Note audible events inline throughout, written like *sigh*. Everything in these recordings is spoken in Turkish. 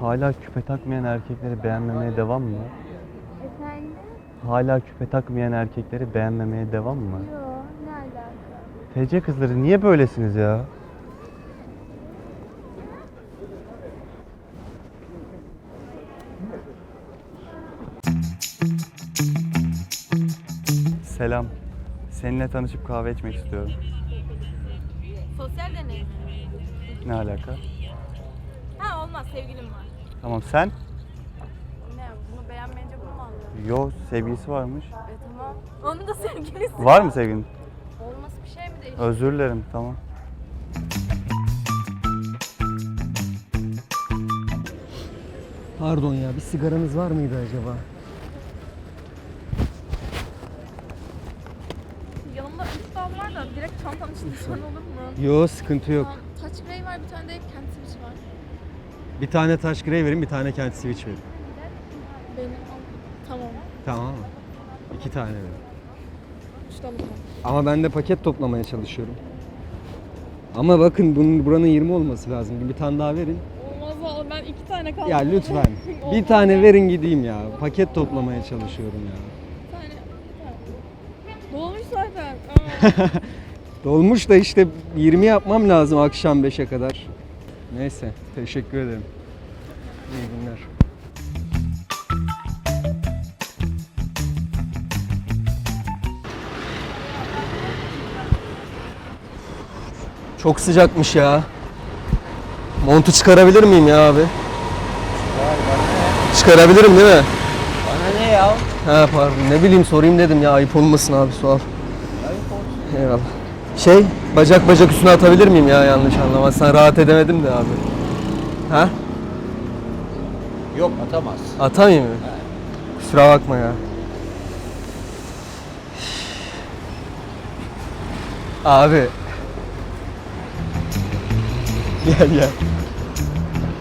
Hala küpe takmayan erkekleri beğenmemeye devam mı? Efendim? Hala küpe takmayan erkekleri beğenmemeye devam mı? Yo ne alaka? TC kızları niye böylesiniz ya? Selam. Seninle tanışıp kahve içmek istiyorum. Sosyal deney mi? Ne alaka? Ha olmaz sevgilim var. Tamam sen? Ne bunu beğenmeyince bunu mu alıyor? Yo sevgilisi varmış. E tamam. Onun da sevgilisi. Var mı sevgilin? Olması bir şey mi değişti? Özür dilerim tamam. Pardon ya bir sigaranız var mıydı acaba? Yanımda üç dal var da direkt çantanın içinde sorun olur mu? Yo sıkıntı yok. Tamam, touch grey var bir tane de var. Bir tane taş grey verin bir tane kent switch verin. Benim. Tamam. Tamam mı? İki tane verin. Üç. Ama ben de paket toplamaya çalışıyorum. Ama bakın bunun buranın 20 olması lazım. Bir tane daha verin. Olmaz al ben iki tane kaldı. Ya lütfen. *laughs* Bir tane verin gideyim ya. Paket toplamaya çalışıyorum ya. Bir tane. bir tane. Dolmuş zaten. *laughs* Aa. Dolmuş da işte 20 yapmam lazım akşam 5'e kadar. Neyse teşekkür ederim. İyi günler. Çok sıcakmış ya. Montu çıkarabilir miyim ya abi? Çıkarabilirim değil mi? Bana ne ya? Ha pardon ne bileyim sorayım dedim ya ayıp olmasın abi sor. Eyvallah. Şey bacak bacak üstüne atabilir miyim ya yanlış anlamazsan rahat edemedim de abi. Ha? Yok atamaz. Atamayayım mı? Kusura bakma ya. Abi. Gel gel.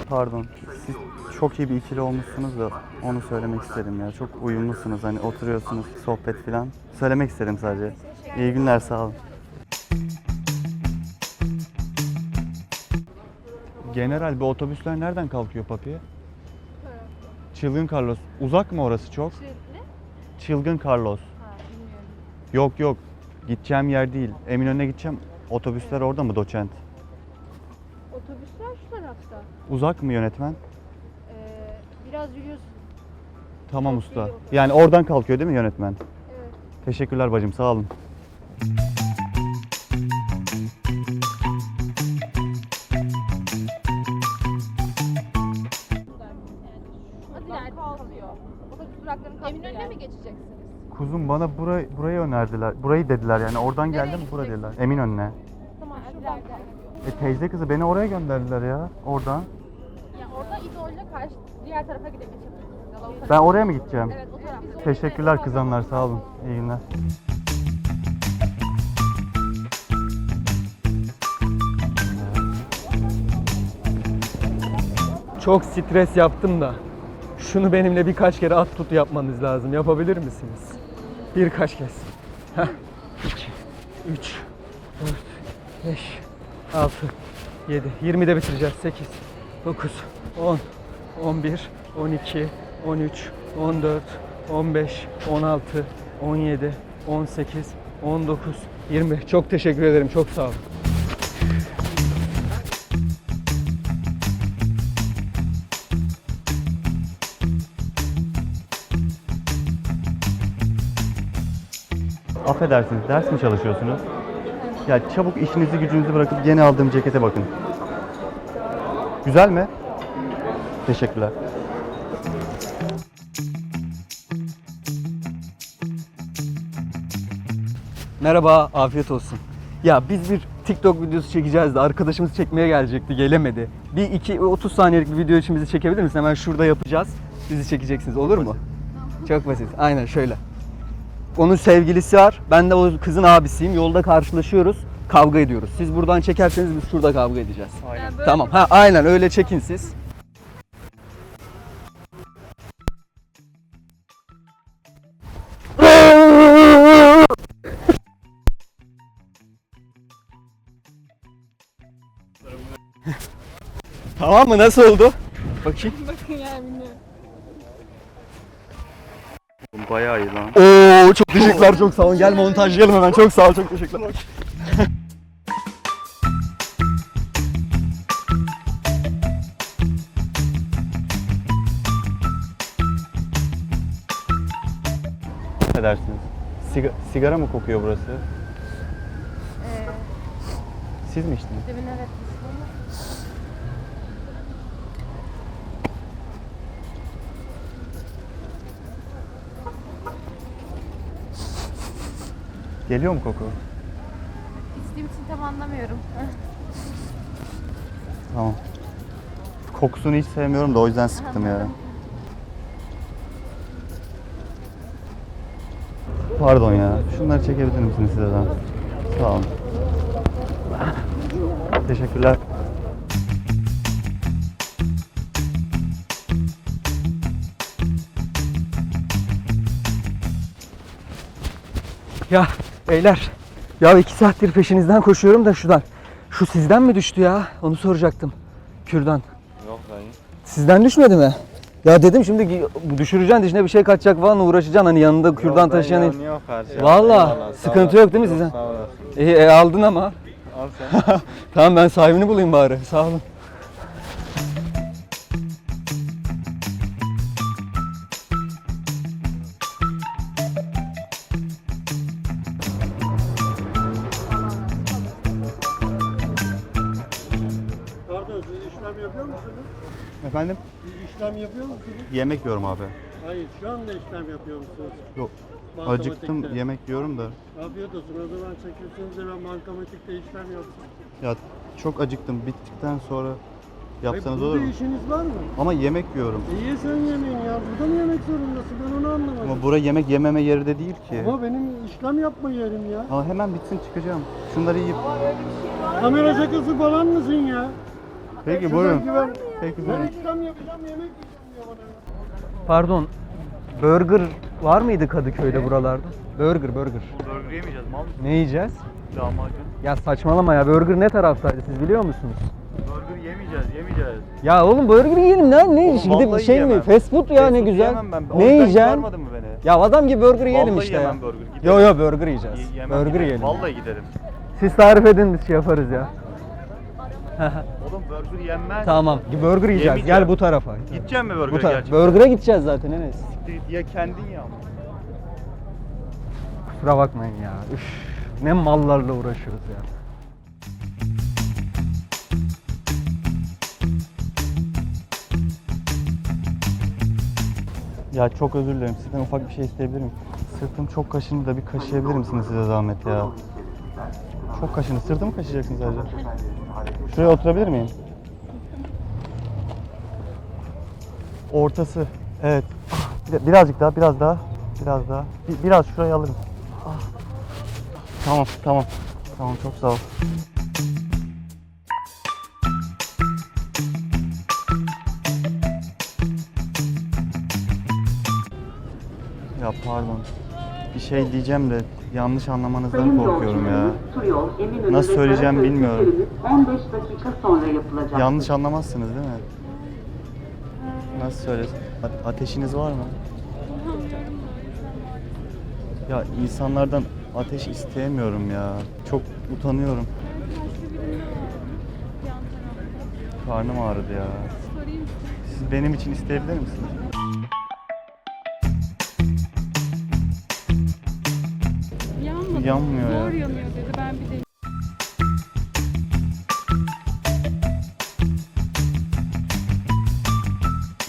Pardon. Siz çok iyi bir ikili olmuşsunuz da onu söylemek istedim ya. Çok uyumlusunuz hani oturuyorsunuz sohbet falan. Söylemek istedim sadece. İyi günler sağ olun. General bu otobüsler nereden kalkıyor papiye? Çılgın Carlos. Uzak mı orası çok? Çılgın Carlos. Yok yok. Gideceğim yer değil. Eminönü'ne gideceğim. Otobüsler orada mı doçent? Otobüsler şu tarafta. Uzak mı yönetmen? Ee, biraz yürüyorsun. Tamam Çok usta. Yani oradan kalkıyor değil mi yönetmen? Evet. Teşekkürler bacım sağ olun. Hadi Kuzum bana burayı, burayı önerdiler. Burayı dediler yani oradan geldim bura dediler. Tamam şuradan E teyze kızı beni oraya gönderdiler ya oradan. Ya orada İzol'le karşı diğer tarafa o Ben oraya mı gideceğim? Evet o tarafta. Teşekkürler kızanlar sağ olun. İyi günler. Çok stres yaptım da. Şunu benimle birkaç kere at tut yapmanız lazım. Yapabilir misiniz? Birkaç kez. Heh. 2, 3, 4, 5, 6, 7. 20'de bitireceğiz. 8, 9, 10, 11, 12, 13, 14, 15, 16, 17, 18, 19, 20. Çok teşekkür ederim. Çok sağ olun. Affedersiniz ders mi çalışıyorsunuz? Ya çabuk işinizi gücünüzü bırakıp yeni aldığım cekete bakın. Güzel mi? Teşekkürler. Merhaba, afiyet olsun. Ya biz bir TikTok videosu çekeceğiz de arkadaşımız çekmeye gelecekti, gelemedi. Bir iki 30 saniyelik bir video için bizi çekebilir misin? Hemen şurada yapacağız. Bizi çekeceksiniz, olur mu? Çok basit. Aynen şöyle. Onun sevgilisi var. Ben de o kızın abisiyim. Yolda karşılaşıyoruz. Kavga ediyoruz. Siz buradan çekerseniz biz şurada kavga edeceğiz. Aynen. Tamam. Ha aynen öyle çekin siz. *laughs* tamam mı? Nasıl oldu? Bakayım. Bakın yani Bayağı iyi lan. Oo çok teşekkürler çok sağ olun. Gel montajlayalım hemen. Çok sağ ol çok teşekkürler. Ne dersiniz? Siga- sigara mı kokuyor burası? Ee, Siz mi içtiniz? demin evet. Geliyor mu koku? İçtiğim için tam anlamıyorum. Tamam. Kokusunu hiç sevmiyorum da o yüzden sıktım ya. Pardon ya. Şunları çekebilir misiniz size de? Sağ olun. Teşekkürler. Ya beyler. Ya iki saattir peşinizden koşuyorum da şuradan. Şu sizden mi düştü ya? Onu soracaktım. Kürdan. Yok dayı. Sizden düşmedi mi? Ya dedim şimdi düşüreceksin dişine bir şey kaçacak falan uğraşacaksın hani yanında kürdan taşıyan el- Yok karşı. Valla sıkıntı yok değil mi sizden? Sağ olasın. İyi e, aldın ama. Al sen. *laughs* Tamam ben sahibini bulayım bari. Sağ olun. Musunuz? Efendim? Siz işlem yapıyor musunuz? Yemek yiyorum abi. Hayır şu anda işlem yapıyor musunuz? Yok. Acıktım yemek yiyorum da. Afiyet olsun o zaman çekiyorsunuz hemen bankamatikte işlem yapsın. Ya çok acıktım. Bittikten sonra yapsanız Hayır, olur mu? işiniz var mı? Ama yemek yiyorum. E ye sen yemeğini ya. Burada mı yemek zorundasın? Ben onu anlamadım. Ama bura yemek yememe yeri de değil ki. Ama benim işlem yapma yerim ya. Ama hemen bitsin çıkacağım. Şunları yiyip. Kamera şakası falan mısın ya? Peki buyurun. Peki Ben buyurun. işlem yapacağım yemek yiyeceğim diyor bana. Pardon. Burger var mıydı Kadıköy'de buralarda? Burger, burger. Burger yemeyeceğiz mal Ne yiyeceğiz? Lahmacun. Ya saçmalama ya. Burger ne taraftaydı siz biliyor musunuz? Burger yemeyeceğiz, yemeyeceğiz. Ya oğlum burger yiyelim lan. Ne Oğlum gidip vallahi şey mi? yemem. Fast food ya ne Fast food güzel. ben. Ne yiyeceksin? çağırmadın mı beni? Ya adam gibi burger yiyelim Vallahi işte ya. yemem burger. Gidelim. Yo yo burger yiyeceğiz. Y- yemem, burger gidelim. yiyelim. Vallahi gidelim. Siz tarif edin biz şey yaparız ya. *laughs* Burger yenmez. tamam. Burger yiyeceğiz. Yemeyeceğim. Gel bu tarafa. Gideceğim mi Bu burger'a tarafa. gerçekten? Burger'a gideceğiz zaten Enes. Ya kendin ya. Kusura bakmayın ya. Üf, ne mallarla uğraşıyoruz ya. Ya çok özür dilerim. Sizden ufak bir şey isteyebilir miyim? Sırtım çok kaşındı da bir kaşıyabilir misiniz size zahmet ya? Çok kaşındı. Sırtımı kaşıyacaksınız sadece. Şuraya oturabilir miyim? Ortası. Evet. Birazcık daha, biraz daha. Biraz daha. Bir- biraz şuraya alırım. Tamam, tamam. Tamam, çok sağ ol. Ya pardon. Bir şey diyeceğim de yanlış anlamanızdan korkuyorum ya. Nasıl söyleyeceğim bilmiyorum. geçişleriniz 15 dakika sonra yapılacak. Yanlış anlamazsınız değil mi? Nasıl söylesin? A- ateşiniz var mı? Ya insanlardan ateş isteyemiyorum ya. Çok utanıyorum. Karnım ağrıdı ya. Siz benim için isteyebilir misiniz? Yanmadı. Yanmıyor ya. Zor yanıyor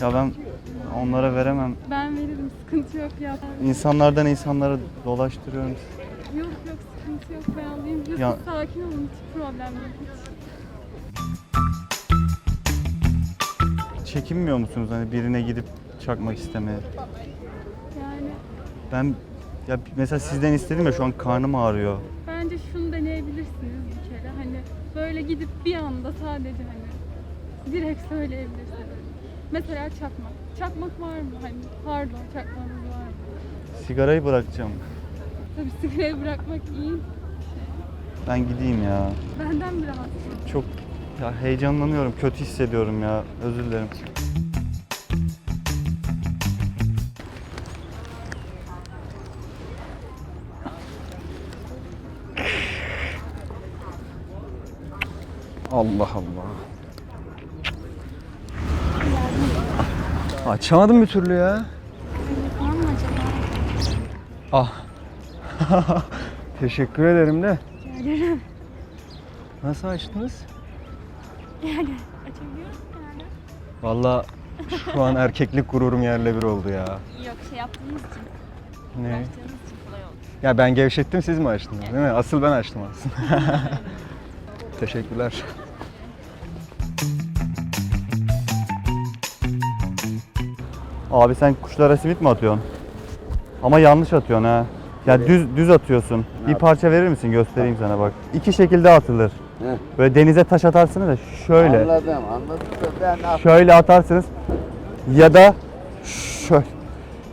Ya ben onlara veremem. ben veririm. Sıkıntı yok ya. İnsanlardan insanlara dolaştırıyorum. Yok yok sıkıntı yok. Ben alayım. Ya- sakin olun. Hiç problem yok. Hiç. Çekinmiyor musunuz hani birine gidip çakmak istemeye? Yani Ben ya mesela sizden istedim ya şu an karnım ağrıyor. bence şunu deneyebilirsiniz bir kere. Hani böyle gidip bir anda sadece hani direkt söyleyebilirsiniz. Mesela çakmak. Çakmak var mı? Hani pardon çakmağınız var mı? Sigarayı bırakacağım. Tabii sigarayı bırakmak iyi. Ben gideyim ya. Benden bir rahatsız. Çok Ya heyecanlanıyorum, kötü hissediyorum ya. Özür dilerim. Allah Allah. Açamadım bir türlü ya. Ah. *laughs* Teşekkür ederim de. Nasıl açtınız? Yani açabiliyoruz yani. Vallahi şu an erkeklik gururum yerle bir oldu ya. Yok şey yaptığınız için, Ne? uğraştığınız için kolay oldu. Ya ben gevşettim siz mi açtınız değil mi? Asıl ben açtım aslında. *laughs* Teşekkürler. Abi sen kuşlara simit mi atıyorsun? Ama yanlış atıyorsun ha. Ya düz düz atıyorsun. Bir parça verir misin göstereyim sana bak. İki şekilde atılır. Böyle denize taş atarsınız da şöyle. Anladım anladım da ben Şöyle atarsınız ya da şöyle.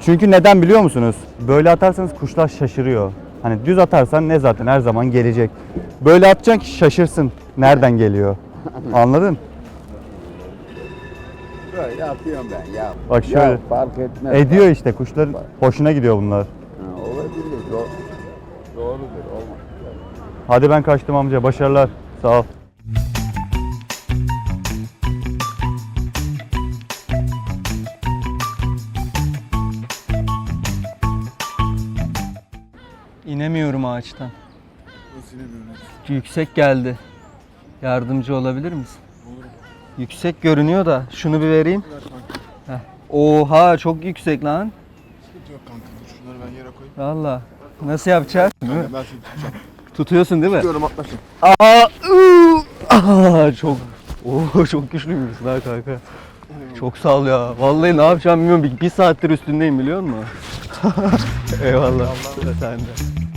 Çünkü neden biliyor musunuz? Böyle atarsanız kuşlar şaşırıyor. Hani düz atarsan ne zaten her zaman gelecek. Böyle atacaksın ki şaşırsın nereden geliyor. *laughs* Anladın? Böyle yapıyorum ben ya. Bak şöyle. Ya fark etmez. Ediyor işte kuşların hoşuna gidiyor bunlar. Ha, olabilir. Do- doğrudur. Olmaz. Hadi ben kaçtım amca. Başarılar. Sağ ol. İnemiyorum ağaçtan. Yüksek geldi. Yardımcı olabilir misin? Yüksek görünüyor da şunu bir vereyim. Oha çok yüksek lan. Yok kanka dur şunları ben yere koyayım. Valla. Nasıl yapacağız? Kanka ben seni tutacağım. Tutuyorsun değil mi? Tutuyorum atlaşın. Aa, ıı, aa, çok Oo, çok güçlüymüşsün ha kanka. Çok sağ ol ya. Vallahi ne yapacağım bilmiyorum. Bir, bir saattir üstündeyim biliyor musun? *laughs* Eyvallah. Sen de.